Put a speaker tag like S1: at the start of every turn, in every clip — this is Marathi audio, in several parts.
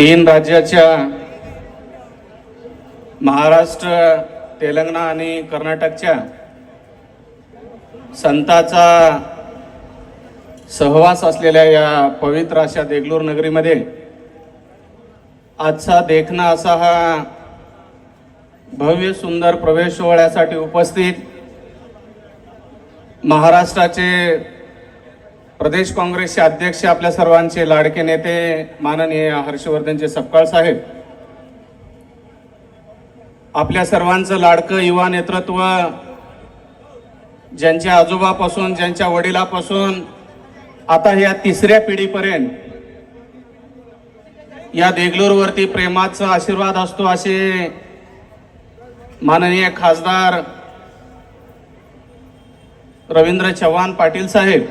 S1: तीन राज्याच्या महाराष्ट्र तेलंगणा आणि कर्नाटकच्या संताचा सहवास असलेल्या या पवित्र अशा देगलूर नगरीमध्ये आजचा देखणा असा हा भव्य सुंदर प्रवेश सोहळ्यासाठी उपस्थित महाराष्ट्राचे प्रदेश काँग्रेसचे अध्यक्ष आपल्या सर्वांचे लाडके नेते माननीय हर्षवर्धनचे सपकाळ साहेब. आपल्या सर्वांचं लाडकं युवा नेतृत्व ज्यांच्या आजोबापासून ज्यांच्या वडिलापासून आता या तिसऱ्या पिढीपर्यंत या देगलूरवरती प्रेमाचा आशीर्वाद असतो असे माननीय खासदार रवींद्र चव्हाण पाटील साहेब.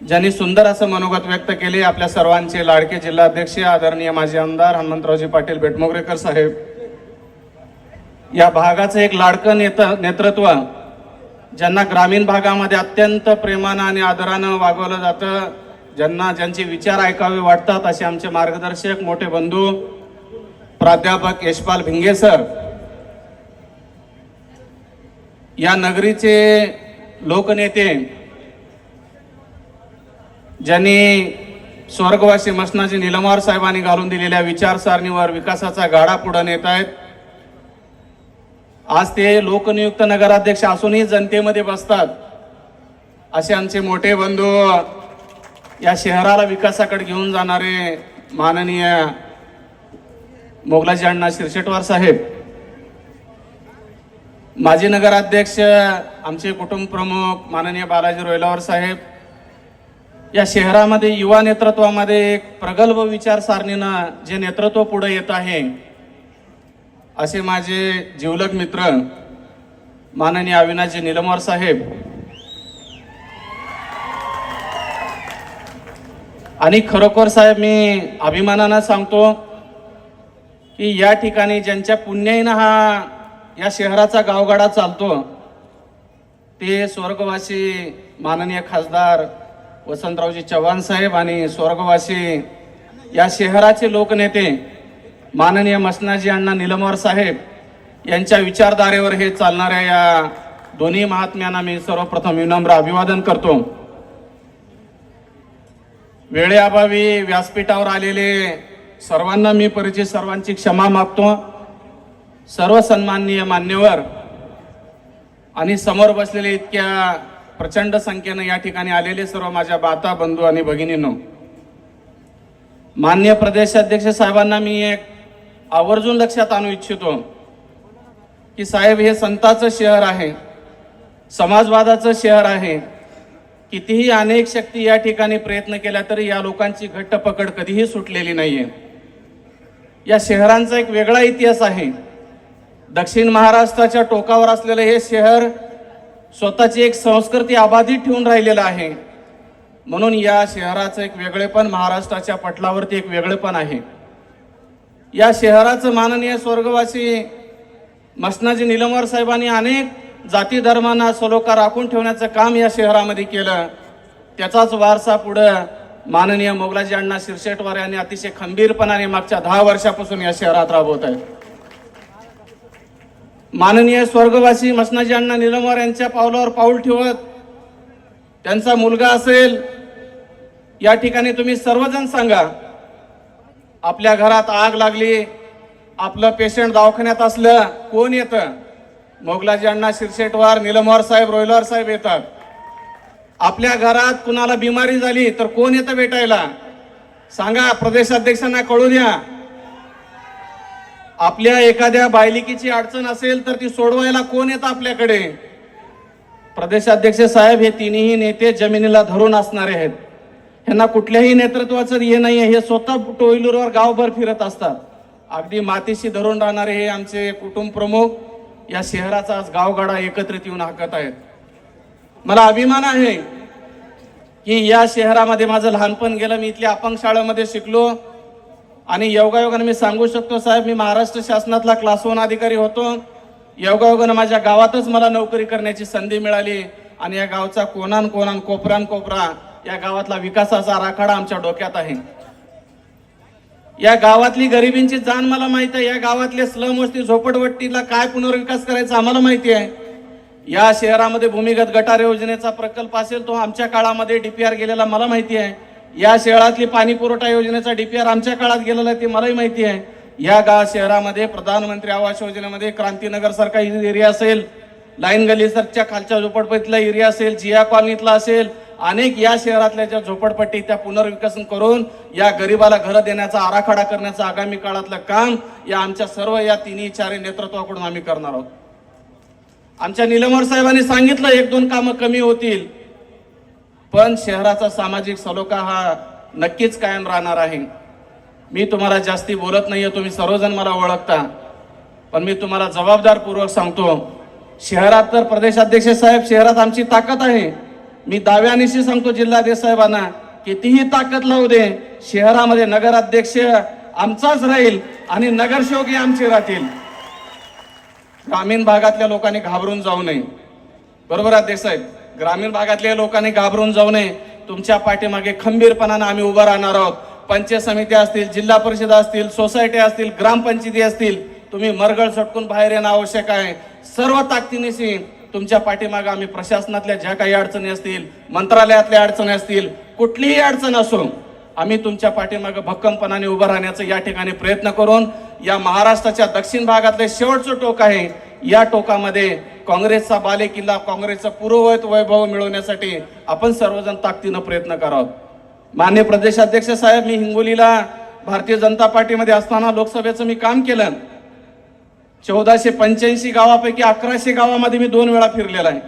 S1: ज्यांनी सुंदर असं मनोगत व्यक्त केले आपल्या सर्वांचे लाडके जिल्हाध्यक्ष आदरणीय माजी आमदार हनुमंतरावजी पाटील बेटमोगरेकर साहेब. या भागाचं एक लाडकं नेत नेतृत्व ज्यांना ग्रामीण भागामध्ये अत्यंत प्रेमानं आणि आदरानं वागवलं जातं ज्यांना ज्यांचे विचार ऐकावे वाटतात असे आमचे मार्गदर्शक मोठे बंधू प्राध्यापक यशपाल भिंगे सर. या नगरीचे लोकनेते ज्यांनी स्वर्गवासी मसनाजी निलमार साहेबांनी घालून दिलेल्या विचारसारणीवर विकासाचा गाडा पुढे नेत आहेत. आज ते लोकनियुक्त नगराध्यक्ष असूनही जनतेमध्ये बसतात. असे आमचे मोठे बंधू या शहराला विकासाकडे घेऊन जाणारे माननीय मोगलाजी अण्णा शिरशेटवार साहेब. माजी नगराध्यक्ष आमचे कुटुंब प्रमुख माननीय बालाजी रोयलावर साहेब. या शहरामध्ये युवा नेतृत्वामध्ये एक प्रगल्भ विचारसारणीनं जे नेतृत्व पुढे येत आहे असे माझे जीवलग मित्र माननीय अविनाशजी निलमवार साहेब. आणि खरोखर साहेब मी अभिमानानं सांगतो की या ठिकाणी ज्यांच्या पुण्याईनं हा या शहराचा गावगाडा चालतो ते स्वर्गवासी माननीय खासदार वसंतरावजी चव्हाण साहेब आणि स्वर्गवासी या शहराचे लोकनेते माननीय मसनाजी अण्णा निलमवार साहेब यांच्या विचारधारेवर हे चालणाऱ्या या दोन्ही महात्म्यांना मी सर्वप्रथम विनम्र अभिवादन करतो. वेळेअभावी व्यासपीठावर आलेले सर्वांना मी परिचित सर्वांची क्षमा मागतो. सर्व सन्माननीय मान्यवर आणि समोर बसलेले इतक्या प्रचंड संख्येनं या ठिकाणी आलेले सर्व माझ्या बाता बंधू आणि भगिनींनो. मान्य प्रदेशाध्यक्ष साहेबांना मी एक आवर्जून लक्षात आणू इच्छितो की साहेब हे संताचं शहर आहे समाजवादाचं शहर आहे. कितीही अनेक शक्ती या ठिकाणी प्रयत्न केला तरी या लोकांची घट्ट पकड कधीही सुटलेली नाहीये. या शहरांचा एक वेगळा इतिहास आहे. दक्षिण महाराष्ट्राच्या टोकावर असलेलं हे शहर स्वतःची एक संस्कृती अबाधित ठेवून राहिलेलं आहे. म्हणून या शहराचं एक वेगळेपण महाराष्ट्राच्या पटलावरती एक वेगळेपण आहे. या शहराचं माननीय स्वर्गवासी मसनाजी निलमवार साहेबांनी अनेक जाती धर्मांना सलोखा राखून ठेवण्याचं काम या शहरामध्ये केलं. त्याचाच वारसा पुढं माननीय मोगलाजी अण्णा शिरशेटवार यांनी अतिशय खंबीरपणाने मागच्या दहा वर्षापासून या शहरात राबवत आहेत माननीय स्वर्गवासी मसनाजी अण्णा निलमवार यांच्या पावलावर पाऊल ठेवत त्यांचा मुलगा असेल या ठिकाणी तुम्ही सर्वजण सांगा आपल्या घरात आग लागली आपलं पेशंट दवाखान्यात असलं कोण येतं? मोगलाजी अण्णा शिरसेटवार निलमवार साहेब रोयलवार साहेब येतात. आपल्या घरात कुणाला बिमारी झाली तर कोण येतं भेटायला? सांगा प्रदेशाध्यक्षांना कळू द्या. आपल्या एखाद्या बायलिकीची अडचण असेल तर ती सोडवायला कोण येतं आपल्याकडे? प्रदेशाध्यक्ष साहेब हे तिन्ही नेते जमिनीला धरून असणारे आहेत. ह्यांना कुठल्याही नेतृत्वाचं हे नाही हे स्वतः टोईलूरवर गावभर फिरत असतात. अगदी मातीशी धरून राहणारे हे आमचे कुटुंब प्रमुख या शहराचा आज गावगाडा एकत्रित येऊन हाकत आहेत. मला अभिमान आहे की या शहरामध्ये माझं लहानपण गेलं मी इथल्या अपंग शाळेमध्ये शिकलो. आणि योगायोगाने मी सांगू शकतो साहेब मी महाराष्ट्र शासनातला क्लास वन अधिकारी होतो. योगायोगानं माझ्या गावातच मला नोकरी करण्याची संधी मिळाली आणि या गावचा कोणान कोणान कोपरान कोपरा या गावातला विकासाचा आराखडा आमच्या डोक्यात आहे. या गावातली गरिबींची जाण मला माहीत आहे या गावातले स्लम वस्ती झोपडवट्टीला काय पुनर्विकास करायचा आम्हाला माहिती आहे. या शहरामध्ये भूमिगत गटार योजनेचा प्रकल्प असेल तो आमच्या काळामध्ये डीपीआर गेलेला मला माहिती आहे. या शहरातली पाणी पुरवठा योजनेचा डीपीआर आमच्या काळात गेलेला आहे ते मलाही माहिती आहे. या गाव शहरामध्ये प्रधानमंत्री आवास योजनेमध्ये क्रांतीनगर सारखा एरिया असेल लाईन गलीसरच्या खालच्या झोपडपट्टीतला एरिया असेल जिया कॉलनीतला असेल अनेक या शहरातल्या ज्या झोपडपट्टी त्या पुनर्विकसन करून या गरिबाला घरं देण्याचा आराखडा करण्याचं आगामी काळातलं काम या आमच्या सर्व या तिन्ही चारही नेतृत्वाकडून आम्ही करणार आहोत. आमच्या निलमर साहेबांनी सांगितलं एक दोन कामं कमी होतील. पण शहराचा सामाजिक सलोखा हा नक्कीच कायम राहणार आहे. मी तुम्हाला जास्ती बोलत नाही आहे तुम्ही सर्वजण मला ओळखता. पण मी तुम्हाला जबाबदारपूर्वक सांगतो शहरात तर प्रदेशाध्यक्ष साहेब शहरात आमची ताकद आहे. मी दाव्यानिशी सांगतो जिल्हाध्यक्ष साहेबांना कितीही ताकद लावू दे शहरामध्ये नगराध्यक्ष आमचाच राहील आणि नगरसेवकही आमचे राहतील. ग्रामीण भागातल्या लोकांनी घाबरून जाऊ नये. बरोबर अध्यक्ष साहेब? ग्रामीण भागातल्या लोकांनी घाबरून जाऊ नये. तुमच्या पाठीमागे खंबीरपणानं आम्ही उभं राहणार आहोत. पंचायत समित्या असतील जिल्हा परिषद असतील सोसायटी असतील ग्रामपंचायती असतील तुम्ही मरगळ सटकून बाहेर येणं आवश्यक आहे. सर्व ताकदीनेशी तुमच्या पाठीमागे आम्ही प्रशासनातल्या ज्या काही अडचणी असतील मंत्रालयातल्या अडचणी असतील कुठलीही अडचण असो आम्ही तुमच्या पाठीमागे भक्कमपणाने उभं राहण्याचा या ठिकाणी प्रयत्न करून या महाराष्ट्राच्या दक्षिण भागातले शेवटचं टोक आहे. या टोकामध्ये काँग्रेसचा बालेकिल्ला काँग्रेसचा पूर्ववत वैभव मिळवण्यासाठी आपण सर्वजण ताकदीनं प्रयत्न करावं. मान्य प्रदेशाध्यक्ष साहेब मी हिंगोलीला भारतीय जनता पार्टीमध्ये असताना लोकसभेचं मी काम केलं. चौदाशे पंच्याऐंशी गावापैकी अकराशे गावामध्ये मी दोन वेळा फिरलेला आहे.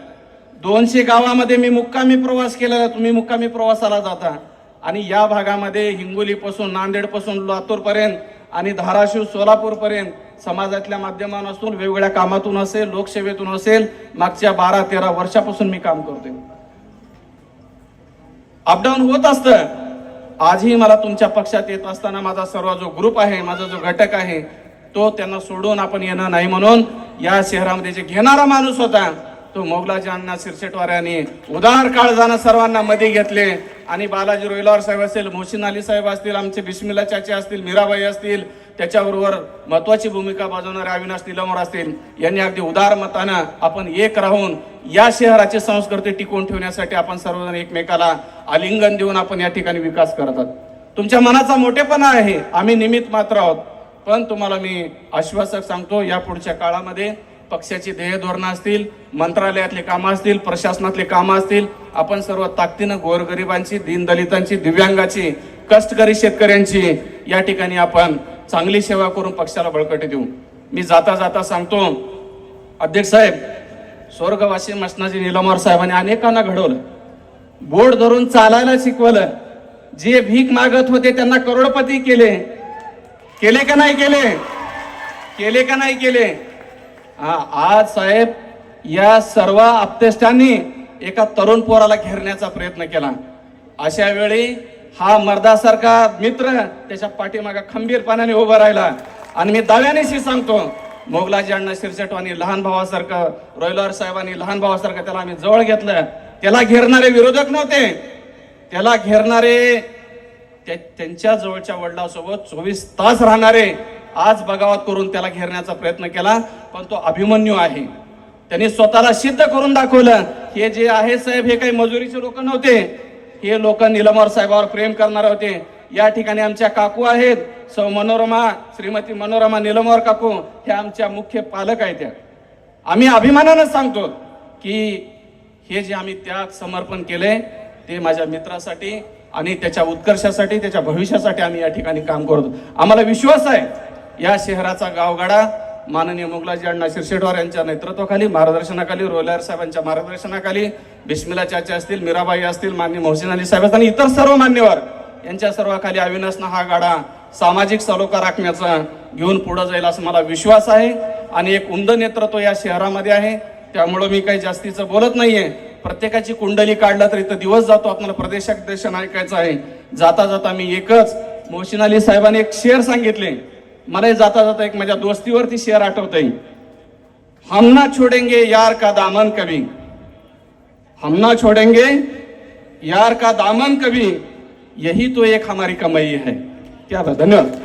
S1: दोनशे गावामध्ये मी मुक्कामी प्रवास केलेला आहे. तुम्ही मुक्कामी प्रवासाला जाता. आणि या भागामध्ये हिंगोलीपासून नांदेडपासून लातूरपर्यंत आणि धाराशिव सोलापूरपर्यंत समाजातल्या माध्यमांपासून वेगवेगळ्या कामातून असेल लोकसेवेतून असेल मागच्या बारा तेरा वर्षापासून मी काम करतोय. अपडाऊन होत असतं. आजही मला तुमच्या पक्षात येत असताना माझा सर्व जो ग्रुप आहे माझा जो घटक आहे तो त्यांना सोडून आपण येणं नाही म्हणून या शहरामध्ये जे घेणारा माणूस होता तो मोगलाजी अण्णा सिरसेटवाऱ्यांनी उदार काळ जाणं सर्वांना मध्ये घेतले. आणि बालाजी रोहिलावर साहेब असतील मोहसिन अली साहेब असतील आमचे बिस्मिल्ला चाचे असतील मीराबाई असतील त्याच्याबरोबर महत्वाची भूमिका बजावणारे अविनाश निलमर असतील यांनी अगदी उदार मतानं आपण एक राहून या शहराची संस्कृती टिकवून ठेवण्यासाठी आपण सर्वजण एकमेकाला आलिंगन देऊन आपण या ठिकाणी विकास करत आहोत. तुमच्या मनाचा मोठेपणा आहे आम्ही निमित्त मात्र आहोत. पण तुम्हाला मी आश्वासक सांगतो या पुढच्या काळामध्ये पक्षाची ध्येय धोरणं असतील मंत्रालयातले कामं असतील प्रशासनातले कामं असतील आपण सर्व ताकदीनं गोरगरिबांची दीनदलितांची दिव्यांगाची कष्टकरी शेतकऱ्यांची या ठिकाणी आपण चांगली सेवा करून पक्षाला बळकटी देऊ. मी जाता जाता सांगतो अध्यक्ष साहेब स्वर्गवासी मसनाजी निलमवार साहेबांनी अनेकांना घडवलं. बोट धरून चालायला शिकवलं. जे भीक मागत होते त्यांना करोडपती केले. केले का नाही केले? केले का नाही केले? आज साहेब या सर्व आप्तेष्टांनी एका तरुण पोराला घेरण्याचा प्रयत्न केला. अशा वेळी हा मर्दासारखा मित्र त्याच्या पाठीमागा खंबीरपणाने उभा राहिला. आणि मी दाव्यानेशी सांगतो मोगलाजी अण्णा शिरसेटवानी लहान भावासारखं रोयलर साहेबांनी लहान भावासारखं त्याला आम्ही जवळ घेतलं. त्याला घेरणारे विरोधक नव्हते. त्याला घेरणारे त्या- त्यांच्या जवळच्या वडिलांसोबत चोवीस तास राहणारे आज बगावत करून त्याला घेरण्याचा प्रयत्न केला पण तो अभिमन्यू आहे. त्यांनी स्वतःला सिद्ध करून दाखवलं हे जे आहे साहेब हे काही मजुरीचे लोक नव्हते. हे लोक निलमर साहेबावर प्रेम करणारे होते. या ठिकाणी आमच्या काकू आहेत सौ मनोरमा श्रीमती मनोरमा निलमवर काकू हे आमच्या मुख्य पालक आहेत. त्या आम्ही अभिमानानं सांगतो की हे जे आम्ही त्याग समर्पण केले ते माझ्या मित्रासाठी आणि त्याच्या उत्कर्षासाठी त्याच्या भविष्यासाठी आम्ही या ठिकाणी काम करतो. आम्हाला विश्वास आहे. या शहराचा गावगाडा माननीय मुगलाजी अण्णा शिरशेटवार यांच्या नेतृत्वाखाली मार्गदर्शनाखाली रोलायर साहेबांच्या मार्गदर्शनाखाली बिस्मिला चाचा असतील मीराबाई असतील मान्य मोहसिन अली साहेब आणि इतर सर्व मान्यवर यांच्या सर्वाखाली अविनाशनं हा गाडा सामाजिक सलोखा राखण्याचा घेऊन पुढे जाईल असं मला विश्वास आहे आणि एक उमद नेतृत्व या शहरामध्ये आहे. त्यामुळं मी काही जास्तीचं बोलत नाहीये. प्रत्येकाची कुंडली काढला तर इथं दिवस जातो. आपल्याला प्रदेशाध्यक्ष ऐकायचं आहे. जाता जाता मी एकच मोहसिन अली साहेबांनी एक शेअर सांगितले. मला जाता जाता एक माझ्या दोस्तीवरती शेअर आठवत आहे हम ना छोडेंगे यार का दामन कभी? हम ना छोडेंगे यार का दामन कभी? यही तो एक हमारी कमाई है। क्या धन्यवाद